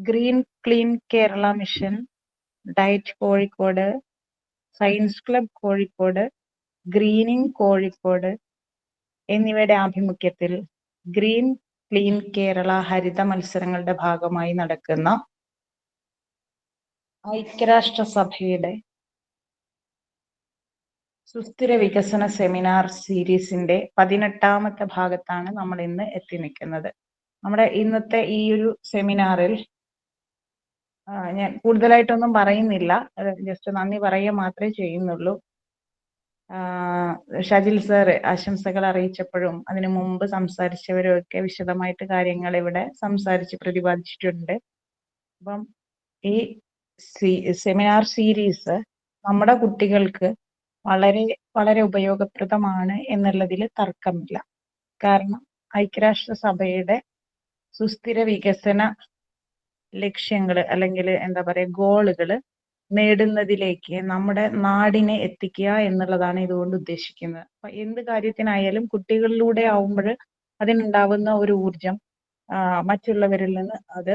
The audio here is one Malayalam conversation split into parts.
Green clean Kerala mission DIET Kozhikode science club Kozhikode greening Kozhikode എന്നിവയുടെ ആഭിമുഖ്യത്തിൽ ഗ്രീൻ ക്ലീൻ കേരള ഹരിത മത്സരങ്ങളുടെ ഭാഗമായി നടക്കുന്ന ഐക്യരാഷ്ട്രസഭയുടെ സുസ്ഥിര വികസന സെമിനാർ സീരീസിന്റെ പതിനെട്ടാമത്തെ ഭാഗത്താണ് നമ്മൾ ഇന്ന് എത്തി നിൽക്കുന്നത്. നമ്മുടെ ഇന്നത്തെ ഈ ഒരു സെമിനാറിൽ ഞാൻ കൂടുതലായിട്ടൊന്നും പറയുന്നില്ല. ജസ്റ്റ് നന്ദി പറയുക മാത്രമേ ചെയ്യുന്നുള്ളൂ. ഷജിൽ സർ ആശംസകൾ അറിയിച്ചപ്പോഴും അതിനു മുമ്പ് സംസാരിച്ചവരും ഒക്കെ വിശദമായിട്ട് കാര്യങ്ങൾ ഇവിടെ സംസാരിച്ച് പ്രതിപാദിച്ചിട്ടുണ്ട്. അപ്പം ഈ സെമിനാർ സീരീസ് നമ്മുടെ കുട്ടികൾക്ക് വളരെ വളരെ ഉപയോഗപ്രദമാണ് എന്നുള്ളതിൽ തർക്കമില്ല. കാരണം ഐക്യരാഷ്ട്ര സഭയുടെ സുസ്ഥിര വികസന ലക്ഷ്യങ്ങൾ അല്ലെങ്കിൽ എന്താ പറയുക ഗോളുകൾ നേടുന്നതിലേക്ക് നമ്മുടെ നാടിനെ എത്തിക്കുക എന്നുള്ളതാണ് ഇതുകൊണ്ട് ഉദ്ദേശിക്കുന്നത്. അപ്പൊ എന്ത് കാര്യത്തിനായാലും കുട്ടികളിലൂടെ ആവുമ്പോൾ അതിനുണ്ടാവുന്ന ഒരു ഊർജം മറ്റുള്ളവരിൽ നിന്ന് അത്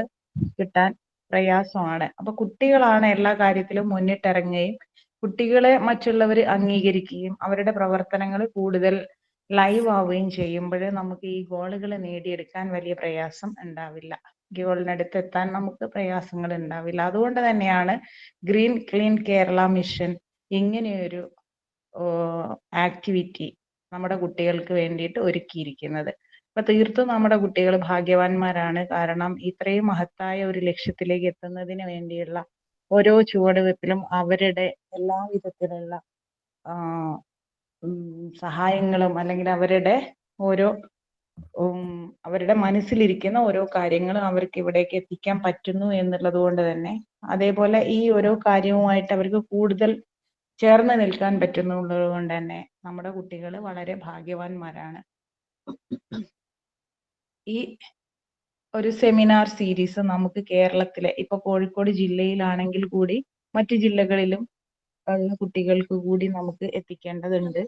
കിട്ടാൻ പ്രയാസമാണ്. അപ്പൊ കുട്ടികളാണ് എല്ലാ കാര്യത്തിലും മുന്നിട്ടിറങ്ങുകയും കുട്ടികളെ മറ്റുള്ളവർ അംഗീകരിക്കുകയും അവരുടെ പ്രവർത്തനങ്ങൾ കൂടുതൽ ലൈവ് ആവുകയും ചെയ്യുമ്പോൾ നമുക്ക് ഈ ഗോളുകൾ നേടിയെടുക്കാൻ വലിയ പ്രയാസം ഉണ്ടാവില്ല. ഗോളിനടുത്ത് എത്താൻ നമുക്ക് പ്രയാസങ്ങൾ ഉണ്ടാവില്ല അതുകൊണ്ട് തന്നെയാണ് ഗ്രീൻ ക്ലീൻ കേരള മിഷൻ ഇങ്ങനെയൊരു ആക്ടിവിറ്റി നമ്മുടെ കുട്ടികൾക്ക് വേണ്ടിയിട്ട് ഒരുക്കിയിരിക്കുന്നത്. അപ്പൊ തീർത്തും നമ്മുടെ കുട്ടികൾ ഭാഗ്യവാന്മാരാണ്. കാരണം ഇത്രയും മഹത്തായ ഒരു ലക്ഷ്യത്തിലേക്ക് എത്തുന്നതിന് വേണ്ടിയുള്ള ഓരോ ചുവടുവെപ്പിലും അവരുടെ എല്ലാ വിധത്തിലുള്ള സഹായങ്ങളും അല്ലെങ്കിൽ അവരുടെ ഓരോ അവരുടെ മനസ്സിലിരിക്കുന്ന ഓരോ കാര്യങ്ങളും അവർക്ക് ഇവിടേക്ക് എത്തിക്കാൻ പറ്റുന്നു എന്നുള്ളത് കൊണ്ട് തന്നെ. അതേപോലെ ഈ ഓരോ കാര്യവുമായിട്ട് അവർക്ക് കൂടുതൽ ചേർന്ന് നിൽക്കാൻ പറ്റുന്നുള്ളത് കൊണ്ട് തന്നെ നമ്മുടെ കുട്ടികൾ വളരെ ഭാഗ്യവാന്മാരാണ്. ഈ ഒരു സെമിനാർ സീരീസ് നമുക്ക് കേരളത്തിലെ ഇപ്പൊ കോഴിക്കോട് ജില്ലയിലാണെങ്കിൽ കൂടി മറ്റു ജില്ലകളിലും ഉള്ള കുട്ടികൾക്ക് കൂടി നമുക്ക് എത്തിക്കേണ്ടതുണ്ട്.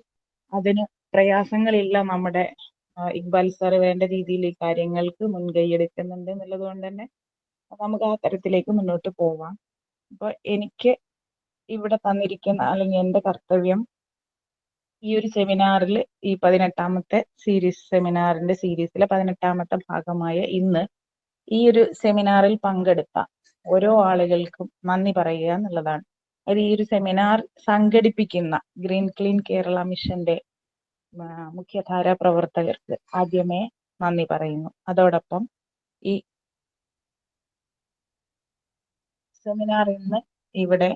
അതിന് പ്രയാസങ്ങളില്ല നമ്മുടെ ഇക്ബാൽ സാർ വേണ്ട രീതിയിൽ ഈ കാര്യങ്ങൾക്ക് മുൻകൈ എടുക്കുന്നുണ്ട് എന്നുള്ളത് കൊണ്ട് തന്നെ നമുക്ക് ആ തരത്തിലേക്ക് മുന്നോട്ട് പോവാം. അപ്പൊ എനിക്ക് ഇവിടെ തന്നിരിക്കുന്ന അല്ലെങ്കിൽ എന്റെ കർത്തവ്യം ഈ ഒരു സെമിനാറിൽ ഈ പതിനെട്ടാമത്തെ സീരീസ് സെമിനാറിന്റെ സീരീസിലെ പതിനെട്ടാമത്തെ ഭാഗമായ ഇന്ന് ഈ ഒരു സെമിനാറിൽ പങ്കെടുത്ത ഓരോ ആളുകൾക്കും നന്ദി പറയുക എന്നുള്ളതാണ്. അത് ഈ ഒരു സെമിനാർ സംഘടിപ്പിക്കുന്ന ഗ്രീൻ ക്ലീൻ കേരള മിഷന്റെ മുഖ്യധാരാ പ്രവർത്തകർക്ക് ആദ്യമേ നന്ദി പറയുന്നു. അതോടൊപ്പം ഈ സെമിനാർ ഇന്ന് ഇവിടെ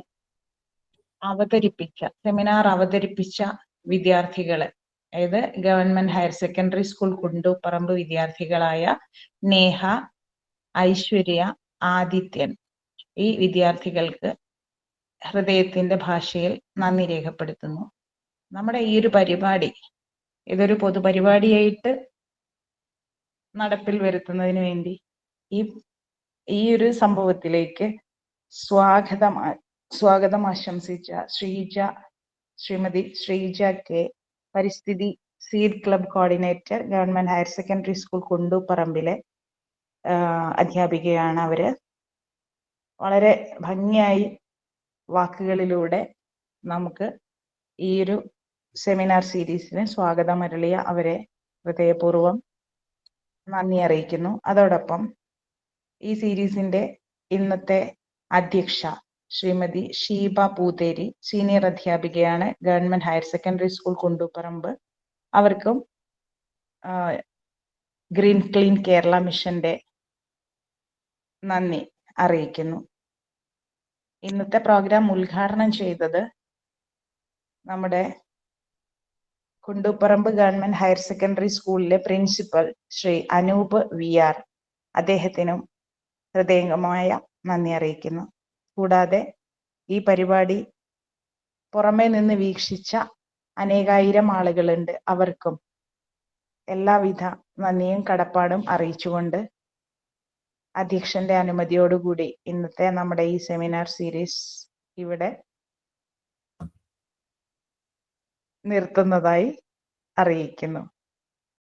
അവതരിപ്പിച്ച സെമിനാർ അവതരിപ്പിച്ച വിദ്യാർത്ഥികളെ അതായത് government higher secondary school Kundooparamba വിദ്യാർത്ഥികളായ Neha Aishwarya Adithyan ഈ വിദ്യാർത്ഥികൾക്ക് ഹൃദയത്തിന്റെ ഭാഷയിൽ നന്ദി രേഖപ്പെടുത്തുന്നു. നമ്മുടെ ഈ ഒരു പരിപാടി ഇതൊരു പൊതുപരിപാടിയായിട്ട് നടപ്പിൽ വരുത്തുന്നതിന് വേണ്ടി ഈ ഈ ഒരു സംഭവത്തിലേക്ക് സ്വാഗതം സ്വാഗതം ആശംസിച്ച ശ്രീജ ശ്രീമതി ശ്രീജ കെ പരിസ്ഥിതി seed club coordinator government higher secondary school കൊണ്ടുപറമ്പിലെ അധ്യാപികയാണ് അവർ. വളരെ ഭംഗിയായി വാക്കുകളിലൂടെ നമുക്ക് ഈ ഒരു സെമിനാർ സീരീസിന് സ്വാഗതം അരളിയ അവരെ ഹൃദയപൂർവം നന്ദി അറിയിക്കുന്നു. അതോടൊപ്പം ഈ സീരീസിന്റെ ഇന്നത്തെ അധ്യക്ഷ Shrimati Sheeba Pootheri senior അധ്യാപികയാണ് government higher secondary school Kundooparamba. അവർക്കും ഗ്രീൻ ക്ലീൻ കേരള മിഷന്റെ നന്ദി അറിയിക്കുന്നു. ഇന്നത്തെ പ്രോഗ്രാം ഉദ്ഘാടനം ചെയ്തത് നമ്മുടെ കുണ്ടൂപ്പറമ്പ് ഗവൺമെന്റ് ഹയർ സെക്കൻഡറി സ്കൂളിലെ principal Shri Anoop V R. അദ്ദേഹത്തിനും ഹൃദയംഗമായ നന്ദി അറിയിക്കുന്നു. കൂടാതെ ഈ പരിപാടി പുറമേ നിന്ന് വീക്ഷിച്ച അനേകായിരം ആളുകളുണ്ട്. അവർക്കും എല്ലാവിധ നന്ദിയും കടപ്പാടും അറിയിച്ചുകൊണ്ട് അധ്യക്ഷന്റെ അനുമതിയോടുകൂടി ഇന്നത്തെ നമ്മുടെ ഈ സെമിനാർ സീരീസ് ഇവിടെ നിർത്തുന്നതായി അറിയിക്കുന്നു.